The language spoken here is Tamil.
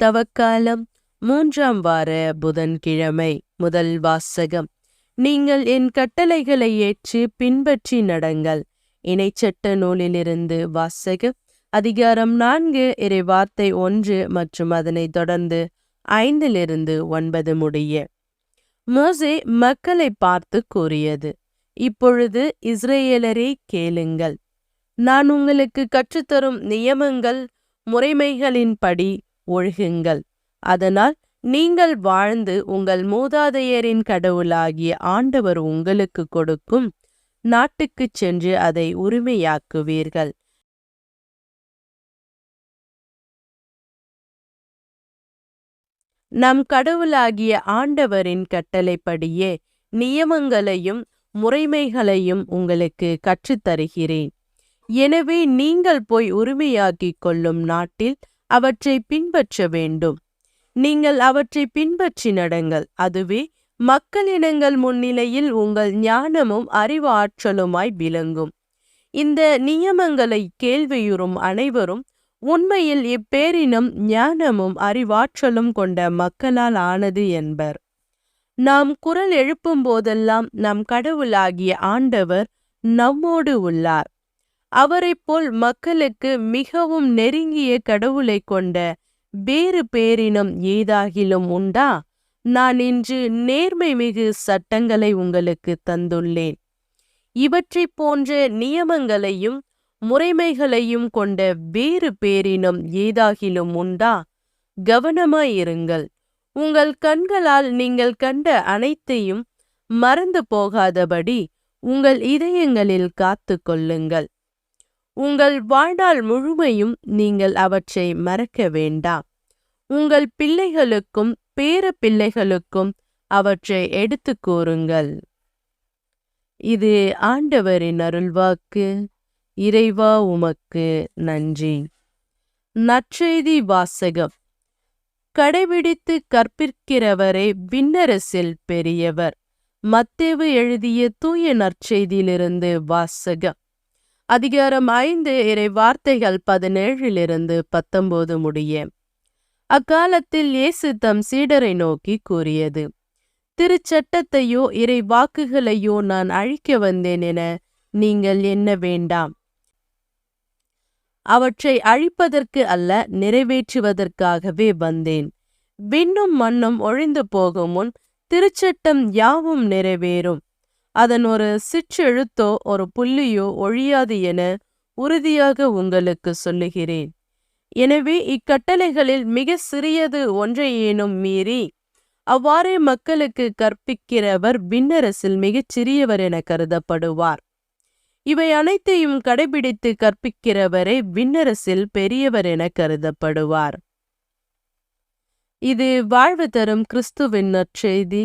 தவக்காலம். மூன்றாம் வார புதன்கிழமை முதல் வாசகம். நீங்கள் என் கட்டளைகளை ஏற்று பின்பற்றி நடங்கள். இணைச்சட்ட நூலிலிருந்து வாசகம். அதிகாரம் நான்கு இறை வார்த்தை ஒன்று மற்றும் அதனைத் தொடர்ந்து ஐந்திலிருந்து ஒன்பது முடிய. மோசே மக்களை பார்த்து கூறியது இப்பொழுது இஸ்ரேலரே கேளுங்கள். நான் உங்களுக்கு கற்றுத்தரும் நியமங்கள் முறைமைகளின்படி ஒழுகுங்கள். அதனால் நீங்கள் வாழ்ந்து உங்கள் மூதாதையரின் கடவுளாகிய ஆண்டவர் உங்களுக்கு கொடுக்கும் நாட்டுக்குச் சென்று அதை உரிமையாக்குவீர்கள். நம் கடவுளாகிய ஆண்டவரின் கட்டளைப்படியே நியமங்களையும் முறைமைகளையும் உங்களுக்கு கற்றுத்தருகிறேன். எனவே நீங்கள் போய் உரிமையாக்கிக் கொள்ளும் நாட்டில் அவற்றை பின்பற்ற வேண்டும். நீங்கள் அவற்றை பின்பற்றி நடங்கள் அதுவே மக்களினங்கள் முன்னிலையில் உங்கள் ஞானமும் அறிவு ஆற்றலுமாய் விளங்கும். இந்த நியமங்களை கேள்வியுறும் அனைவரும் உண்மையில் இப்பேரினம் ஞானமும் அறிவாற்றலும் கொண்ட மக்களால் ஆனது என்பர். நாம் குரல் எழுப்பும் போதெல்லாம் நம் கடவுளாகிய ஆண்டவர் நம்மோடு உள்ளார். அவரைப் போல் மக்களுக்கு மிகவும் நெருங்கிய கடவுளை கொண்ட வேறு பேரினம் ஏதாகிலும் உண்டா? நான் இன்று நேர்மை மிகு சட்டங்களை உங்களுக்கு தந்துள்ளேன். இவற்றைப் போன்ற நியமங்களையும் முறைமைகளையும் கொண்ட வேறு பேரினம் ஏதாகிலும் உண்டா? கவனமாயிருங்கள் உங்கள் கண்களால் நீங்கள் கண்ட அனைத்தையும் மறந்து போகாதபடி உங்கள் இதயங்களில் காத்து கொள்ளுங்கள். உங்கள் வாழ்நாள் முழுமையும் நீங்கள் அவற்றை மறக்க வேண்டாம். உங்கள் பிள்ளைகளுக்கும் பேர பிள்ளைகளுக்கும் அவற்றை எடுத்து கூறுங்கள். இது ஆண்டவரின் அருள்வாக்கு. இறைவா உமக்கு நன்றி. நற்செய்தி வாசகம். கடைபிடித்து கற்பிக்கிறவரே விண்ணரசில் பெரியவர். மத்தேவு எழுதிய தூய நற்செய்தியிலிருந்து வாசகம். அதிகாரம் ஐந்து இறை வார்த்தைகள் பதினேழிலிருந்து பத்தொன்பது முடிய. அக்காலத்தில் இயேசு தம் சீடரை நோக்கி கூறியது திருச்சட்டத்தையோ இறை வாக்குகளையோ நான் அழிக்க வந்தேன் என நீங்கள் எண்ண வேண்டாம். அவற்றை அழிப்பதற்கு அல்ல நிறைவேற்றுவதற்காகவே வந்தேன். விண்ணும் மண்ணும் ஒழிந்து போகும் முன் திருச்சட்டம் யாவும் நிறைவேறும். அதன் ஒரு சிற்றெழுத்தோ ஒரு புள்ளியோ ஒழியாது என உறுதியாக உங்களுக்கு சொல்லுகிறேன். எனவே இக்கட்டளைகளில் மிக சிறியது ஒன்றையேனும் மீறி அவ்வாறே மக்களுக்கு கற்பிக்கிறவர் விண்ணரசில் மிகச் சிறியவர் என கருதப்படுவார். இவை அனைத்தையும் கடைபிடித்து கற்பிக்கிறவரே விண்ணரசில் பெரியவர் என கருதப்படுவார். இது வாழ்வு தரும் கிறிஸ்துவின் நற்செய்தி.